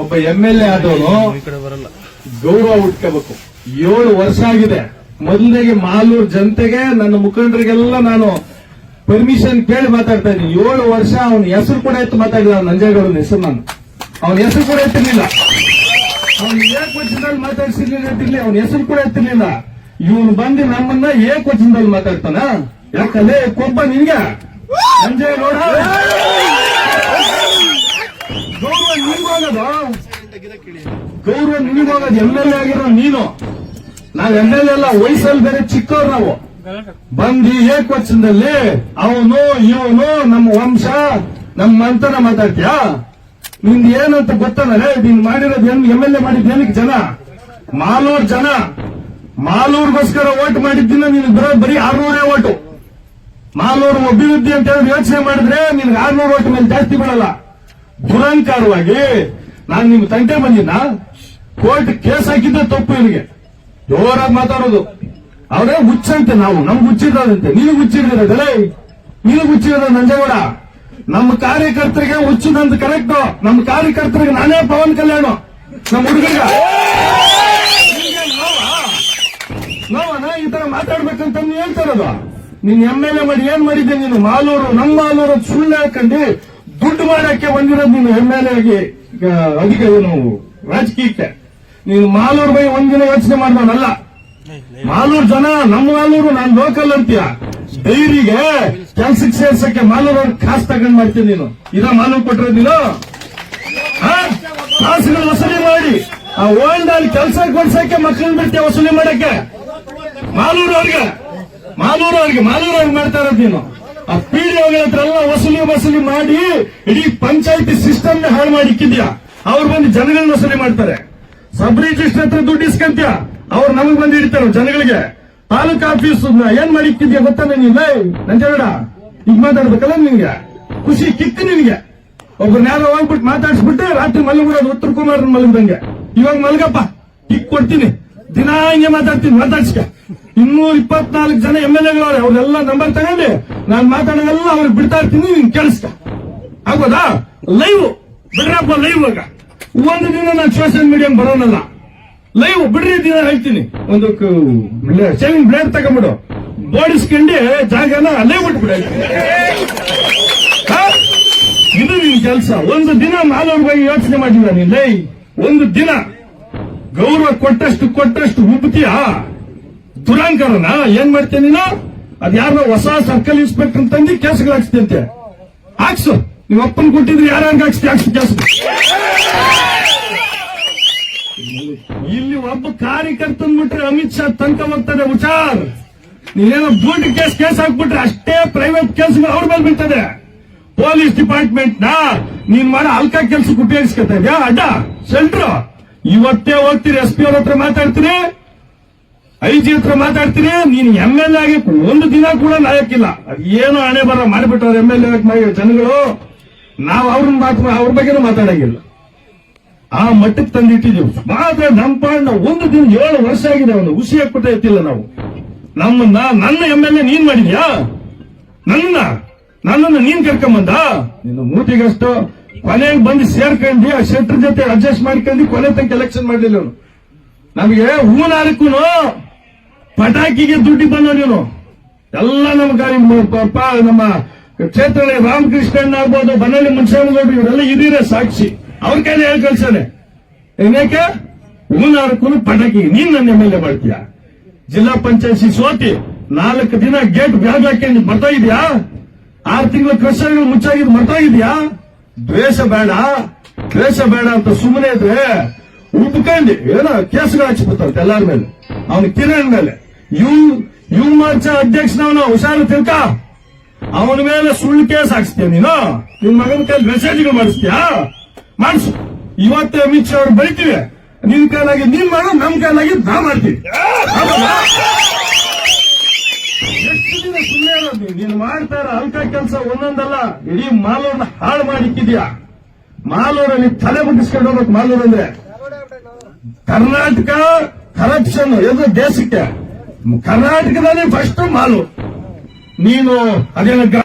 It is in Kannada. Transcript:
ಒಬ್ಬ ಎಂ ಎಲ್ ಎ ಆದವನು ಗೌರವ ಉಟ್ಕೋಬೇಕು ಏಳು ವರ್ಷ ಆಗಿದೆ. ಮೊದಲನೇಗೆ ಮಾಲೂರು ಜನತೆಗೆ ನನ್ನ ಮುಖಂಡರಿಗೆಲ್ಲ ನಾನು ಪರ್ಮಿಷನ್ ಕೇಳಿ ಮಾತಾಡ್ತಾ ಇದ್ದೀನಿ. ಏಳು ವರ್ಷ ಅವನ ಹೆಸರು ಕೂಡ ಎತ್ತು ಮಾತಾಡಿಲ್ಲ ನಂಜೇಗೌಡನ ಹೆಸರು ನಾನು. ಅವನ ಹೆಸರು ಕೂಡ ಎತ್ತಿರ್ಲಿಲ್ಲ. ಅವನು ಏಕವಚನದಲ್ಲಿ ಮಾತಾಡ್ಸಿರ್ಲಿಲ್ಲ ಅವನ ಹೆಸರು ಕೂಡ ಎತ್ತಿರ್ಲಿಲ್ಲ. ಇವನು ಬಂದು ನಮ್ಮನ್ನ ಏಕವಚನದಲ್ಲಿ ಮಾತಾಡ್ತಾನ? ಯಾಕಲ್ಲೇ ಕೊಬ್ಬ ನಿನ್ಗೆ? ನಂಜೇಗೌಡ ಗೌರವ ನಿನ್ಗೋಗೋದು ಗೌರವ ನಿನಗೋಗೋದು ಎಂ ಎಲ್ ಎ ಆಗಿರೋ ನೀನು. ನಾವ್ ಎಂ ಎಲ್ ಎಲ್ಲ ವಯಸ್ಸಲ್ಲಿ ಬೇರೆ ಚಿಕ್ಕವ್ರು ನಾವು. ಬಂದು ಏಕವಚನದಲ್ಲಿ ಅವನು, ಇವನು, ನಮ್ಮ ವಂಶ, ನಮ್ಮ ಅಂತನ ಮಾತಾಡ್ತೀಯ? ನಿಂದ ಏನಂತ ಗೊತ್ತಾನಲ್ಲ ನೀನ್ ಮಾಡಿರೋದು ಏನ್ ಎಂ ಎಲ್ ಎ ಮಾಡಿದ್ ಏನಕ್ಕೆ ಜನ? ಮಾಲೂರ್ ಜನ. ಮಾಲೂರ್ಗೋಸ್ಕರ ಓಟ್ ಮಾಡಿದ್ದಿನ ನೀನು ಬರೋದು ಬರೀ ಆರ್ನೂರೇ ಓಟು. ಮಾಲೂರು ಅಭಿವೃದ್ಧಿ ಅಂತ ಹೇಳಿ ಯೋಚನೆ ಮಾಡಿದ್ರೆ ನಿನ್ಗೆ ಆರ್ನೂರು ಓಟ್ ಮೇಲೆ ಜಾಸ್ತಿ ಬರಲ್ಲ. ದುರಂಕಾರವಾಗಿ ನಾನು ನಿಮ್ ತಂಟೆ ಬಂದಿನ ಕೋರ್ಟ್ ಕೇಸ್ ಹಾಕಿದ್ದೆ ತಪ್ಪು ಇಲ್ಲಿಗೆ ಜೋರಾಗಿ ಮಾತಾಡೋದು. ಅವರೇ ಹುಚ್ಚಂತೆ ನಾವು. ನಮ್ಗೆ ಹುಚ್ಚಿರೋದಂತೆ. ನೀನು ಹುಚ್ಚಿರೋದಲ್ಲ ನೀನು ಹುಚ್ಚಿರೋದ ನಂಜೇಗೌಡ. ನಮ್ಮ ಕಾರ್ಯಕರ್ತರಿಗೆ ಹುಚ್ಚುದಂತ ಕರೆಕ್ಟ್ ನಮ್ಮ ಕಾರ್ಯಕರ್ತರಿಗೆ ನಾನೇ ಪವನ್ ಕಲ್ಯಾಣ. ನಮ್ಮ ಹುಡುಗರಿಗೆ. ಈ ತರ ಮಾತಾಡ್ಬೇಕಂತ ಹೇಳ್ತಾರದು ನೀನ್ ಎಂ ಎಲ್ ಎ ಮಾಡಿ ಏನ್ ಮಾಡಿದ್ದೆ ನೀನು? ಮಾಲೂರು, ನಮ್ಮ ಮಾಲೂರು ಸುಳ್ಳು ಹಾಕೊಂಡು ದುಡ್ಡು ಮಾಡಕ್ಕೆ ಬಂದಿರೋದು ನೀನು ಎಂ ಎಲ್ ಎ ಆಗಿ ನಾವು ರಾಜಕೀಯಕ್ಕೆ. ನೀನು ಮಾಲೂರು ಬೈ ಒಂದಿನ ಯೋಚನೆ ಮಾಡಿದವನಲ್ಲ. ಮಾಲೂರು ಜನ, ನಮ್ಮ ಮಾಲೂರು, ನಾನ್ ಲೋಕಲ್ ಅಂತೀಯ. ಡೈರಿಗೆ ಕೆಲ್ಸಕ್ಕೆ ಸೇರ್ಸಕ್ಕೆ ಮಾಲೂರು ಅವ್ರ ಕಾಸು ತಗೊಂಡ್ ಮಾಡ್ತೀನಿ ನೀನು. ಇದ ಮಾಲೂರು ಕೊಟ್ಟರೆ ನೀನು? ಕಾಸುಗಳು ವಸೂಲಿ ಮಾಡಿ. ಆ ಓಲ್ಡ್ ಅಲ್ಲಿ ಕೆಲಸ ಕೊಡ್ಸಕ್ಕೆ ಮಕ್ಕಳನ್ನ ಬಿಡ್ತೀಯ ವಸೂಲಿ ಮಾಡಕ್ಕೆ? ಮಾಲೂರು ಅವ್ರಿಗೆ ಮಾಲೂರು ಅವ್ರಿಗೆ ಮಾಲೂರು ಅವ್ರಿಗೆ ಮಾಡ್ತಾ ಇರೋದು ನೀನು. ಆ ಪಿಡಿಒಗಳ ಹತ್ರ ಎಲ್ಲ ವಸೂಲಿ ವಸೂಲಿ ಮಾಡಿ, ಇಡೀ ಪಂಚಾಯತಿ ಸಿಸ್ಟಮ್ನ ಹಾಳು ಮಾಡಿ ಇಕ್ಕಿದ್ಯಾ ಅವ್ರು ಬಂದು ಜನಗಳನ್ನ ವಸೂಲಿ ಮಾಡ್ತಾರೆ. ಸಬ್ ರಿಜಿಸ್ಟರ್ ಹತ್ರ ದುಡ್ಡು ಇಸ್ಕಂತೀಯ? ಅವ್ರು ನಮಗ್ ಬಂದು ಇಡ್ತಾರ ಜನಗಳಿಗೆ. ತಾಲೂಕು ಆಫೀಸ್ ಏನ್ ಮಾಡಿ ಇಕ್ಕಿದ್ಯಾ ಗೊತ್ತಾನೆ ನೀನ್? ನಂಜೇಗೌಡ ಈಗ ಮಾತಾಡ್ಬೇಕಲ್ಲ ನಿನ್ಗೆ? ಖುಷಿ ಕಿತ್ತು ನಿನ್ಗೆ. ಒಬ್ಬರನ್ನ ಯಾರೋ ಹೋಗ್ಬಿಟ್ಟು ಮಾತಾಡ್ಸ್ಬಿಟ್ಟು ರಾತ್ರಿ ಮಲಗಿಬಿಡೋದು ಉತ್ತರ ಕುಮಾರ್ ಮಲಗ್ದಂಗೆ. ಇವಾಗ ಮಲಗಪ್ಪ ಕಿಕ್ ಕೊಡ್ತೀನಿ. ದಿನಾ ಹಿಂಗೆ ಮಾತಾಡ್ತೀನಿ, ಮಾತಾಡ್ಸ್ಕ. ಇನ್ನೂರ ಇಪ್ಪತ್ನಾಲ್ಕು ಜನ ಎಂ ಎಲ್ ಎಗಳವ್ರೆ ಅವ್ರೆಲ್ಲ ನಂಬರ್ ತಗೊಂಡು ನಾನ್ ಮಾತಾಡೋದೆಲ್ಲ ಅವ್ರಿಗೆ ಬಿಡ್ತಾ ಇರ್ತೀನಿ, ನೀನ್ ಕೇಳಿಸ್ಕ. ಆಗ್ಬೋದಾ? ಲೈವ್ ಬಿಡ್ರಪ್ಪ ಲೈವ್ ಆಗ ಒಂದು ದಿನ ನಾನು ಸೋಷಿಯಲ್ ಮೀಡಿಯಾ ಬರೋನಲ್ಲ. ಲೈವ್ ಬಿಡ್ರಿ ದಿನ ಹೇಳ್ತೀನಿ. ಒಂದು ಶೇವಿಂಗ್ ಬ್ಲೇಡ್ ತಗೊಂಡ್ಬಿಡು. ಬೋಡಿಸ್ಕೊಂಡು ಜಾಗನ ಅಲ್ಲೇ ಬಿಟ್ಬಿಡ ಇದು ನಿನ್ ಕೆಲಸ. ಒಂದು ದಿನ ಬಗ್ಗೆ ಯೋಚನೆ ಮಾಡಿಲ್ಲ ನೀನ್, ಲೈ. ಒಂದು ದಿನ. ಗೌರವ ಕೊಟ್ಟಷ್ಟು ಕೊಟ್ಟಷ್ಟು ಉಬ್ತೀಯ ದುರಾಂಕರನ? ಏನ್ ಮಾಡ್ತೇನೆ ನೀನು? ಅದ್ ಯಾರೋ ಹೊಸ ಸರ್ಕಲ್ ಇನ್ಸ್ಪೆಕ್ಟರ್ ತಂದು ಕೇಸ್ಗಳು ಹಾಕ್ಸ್ತಿಯಂತೆ ಹಾಕ್ಸು. ನೀವು ಅಪ್ಪನ್ ಕೊಟ್ಟಿದ್ರೆ ಯಾರ್ಯಾರಿಗೆ ಹಾಕ್ಸ್ತಿ? ಹಾಕ್ಸು ಕೇಸ್ ಇಲ್ಲಿ ಒಬ್ಬ ಕಾರ್ಯಕರ್ತನ್ ಬಿಟ್ರೆ ಅಮಿತ್ ಶಾ ತನಕ ಹೋಗ್ತದೆ. ಹುಷಾರ್. ನೀನೇನೋ ಬೂಟ್ ಕೇಸ್ ಕೇಸ್ ಹಾಕ್ಬಿಟ್ರೆ ಅಷ್ಟೇ ಪ್ರೈವೇಟ್ ಕೇಸ್ಗಳು ಅವ್ರ ಮೇಲೆ ಬಿಡ್ತದೆ ಪೊಲೀಸ್ ಡಿಪಾರ್ಟ್ಮೆಂಟ್ನ, ನೀನ್ ಮಾಡೋ ಅಲ್ಕ ಕೆಲ್ಸಕ್ಕೆ ಉಪಯೋಗಿಸ್ಕೊತಾ ಇದೆಯಾ? ಅಡ್ಡ. ಸೆಂಟ್ರು ಇವತ್ತೇ ಹೋಗ್ತೀರಿ, ಎಸ್ ಪಿ ಅವ್ರ ಹತ್ರ ಮಾತಾಡ್ತೀರಿ ಐ ಜಿ ಹತ್ರ ಮಾತಾಡ್ತೀನಿ, ನೀನ್ ಎಂ ಎಲ್ ಎ ಒಂದು ದಿನ ಕೂಡ ನಾಯಕಿಲ್ಲ ಅದು ಏನು ಹಣೆ ಬರ ಮಾಡಿಬಿಟ್ಟವ್ರ ಎಂ ಎಲ್ ಎ ಜನಗಳು, ನಾವು ಅವ್ರನ್ನ ಮಾತ್ರ ಅವ್ರ ಬಗ್ಗೆನೂ ಮಾತಾಡಂಗಿಲ್ಲ. ಆ ಮಟ್ಟಕ್ಕೆ ತಂದಿಟ್ಟಿದ್ದೀವಿ. ಮಾತ್ರ ನಮ್ಮ ಪಾಡ್ ಒಂದು ದಿನ ಏಳು ವರ್ಷ ಆಗಿದೆ, ಅವನು ಹುಸಿ ಹಾಕ್ಬಿಟ್ಟೆ ಎತ್ತಿಲ್ಲ ನಾವು. ನಮ್ಮನ್ನ ನನ್ನ ಎಂ ಎಲ್ ಎ ನೀನ್ ಮಾಡಿದ್ಯಾ? ನನ್ನ? ನನ್ನನ್ನು ನೀನ್ ಕರ್ಕೊಂಬಂದ? ನಿನ್ನ ಮೂತಿಗಷ್ಟು ಕೊನೆಗೆ ಬಂದು ಸೇರ್ಕೊಂಡಿ ಆ ಶೆಟ್ರ್ ಜೊತೆ ಅಡ್ಜಸ್ಟ್ ಮಾಡ್ಕೊಂಡು ಕೊನೆ ತನಕ ಎಲೆಕ್ಷನ್ ಮಾಡ್ಲಿಲ್ಲ ಅವನು. ನಮಗೆ ಹೂನಾರಕ್ಕೂ ಪಟಾಕಿಗೆ ದುಡ್ಡಿ ಬಂದ ನೀನು. ಎಲ್ಲ ನಮ್ಮ ಗಾಡಿ ನಮ್ಮ ಕ್ಷೇತ್ರ ರಾಮಕೃಷ್ಣನ್ ಆಗ್ಬೋದು ಬನ್ನಳ್ಳಿ ಮುನ್ಸಾಮಗೌಡರು ಇವರೆಲ್ಲ ಇದೀರ ಸಾಕ್ಷಿ. ಅವ್ರ ಕೈಲಿ ಹೇಳಿ ಕಳ್ಸಾನೆ. ಏನಕ್ಕೆ ಹೂನಾರಕ್ಕೂ ಪಟಾಕಿ. ನೀನ್ ನನ್ನ ಎಂ ಎಲ್ ಎ ಜಿಲ್ಲಾ ಪಂಚಾಯತಿ ಸೋತಿ, ನಾಲ್ಕು ದಿನ ಗೇಟ್ ಬ್ಯಾಗ್ ಹಾಕಿ ಬರ್ತಾ ಇದೆಯಾ? ಆರು ತಿಂಗಳು ಕೃಷಿಗಳು ಮುಚ್ಚಾಗಿದ್ ಮರ್ತಾ ಇದೆಯಾ? ದ್ವೇಷ ಬೇಡ ದ್ವೇಷ ಬೇಡ ಅಂತ ಸುಮ್ಮನೆ ಇದ್ರೆ ಉಪ್ಕಂಡಿ ಏನೋ ಕೇಸ್ಗಳು ಹಚ್ಬಿಡ್ತಾರಂತೆ ಎಲ್ಲಾರ ಮೇಲೆ. ಅವನ ಕಿರಣ್ ಮೇಲೆ. ಯು ಯು ಮೋರ್ಚಾ ಅಧ್ಯಕ್ಷನವನ ಹುಷಾರು ತಿಳ್ಕ ಅವನ ಮೇಲೆ ಸುಳ್ಳು ಕೇಸ್ ಹಾಕ್ಸ್ತೀಯ ನೀನು? ನಿನ್ ಮಗನ ಕೈಲಿ ಮೆಸೇಜ್ಗಳು ಮಾಡಿಸ್ತೀಯಾ? ಮಾಡಿಸು. ಇವತ್ತೇ ಅಮಿತ್ ಶಾ ಅವ್ರು ಬೈತೀವಿ. ನಿನ್ ಕೈಲಾಗಿ ನೀನ್ ಮಾಡೋ ನಮ್ ಕೈಲಾಗಿ ನಾ ಮಾಡ್ತೀವಿ ಎಷ್ಟು ದಿನ ಸುಮ್ಮನೆ ನೀನ್ ಮಾಡ್ತಾ ಇರೋ ಅಲ್ಕ ಕೆಲಸ ಒಂದೊಂದಲ್ಲ, ಇಡೀ ಮಾಲೂರ್ನ ಹಾಳು ಮಾಡಿಕ್ಕಿದ್ಯಾ ಮಾಲೂರಲ್ಲಿ ತಲೆ ಮುಟ್ಟಿಸ್ಕೊಂಡು ಹೋಗ್ಬೇಕು ಮಾಲೂರ್ ಅಂದ್ರೆ. ಕರ್ನಾಟಕ ಕರಪ್ಷನ್ ಇದು ದೇಶಕ್ಕೆ. ಕರ್ನಾಟಕದಲ್ಲಿ ಫಸ್ಟ್ ಮಾಲು. ನೀನು ಅದೇನು